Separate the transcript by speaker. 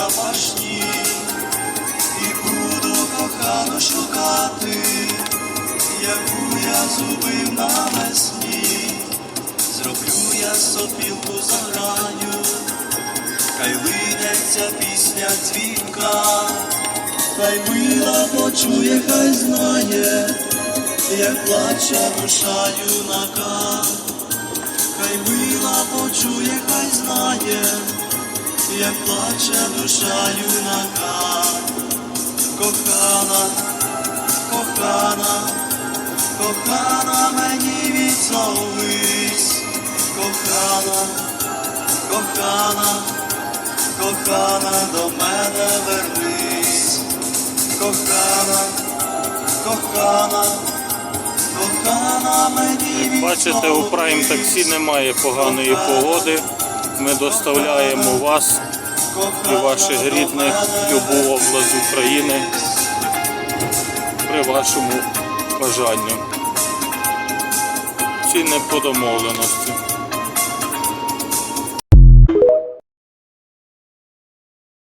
Speaker 1: запашні, і буду кохану шукати, яку я зубив навесні, зроблю я сопілку заграю, хай линеться пісня дзвінка, хай мила почує, хай знає, як плаче душа юнака, хай мила почує, хай знає, як плаче душа юнака, кохана, кохана, кохана мені відзовись, кохана, кохана, кохана до мене вернись, кохана, кохана, кохана мені
Speaker 2: Бачите, у Prime таксі немає поганої погоди. Ми доставляємо вас і ваших рідних любу область України при вашому бажанню. чи по домовленості.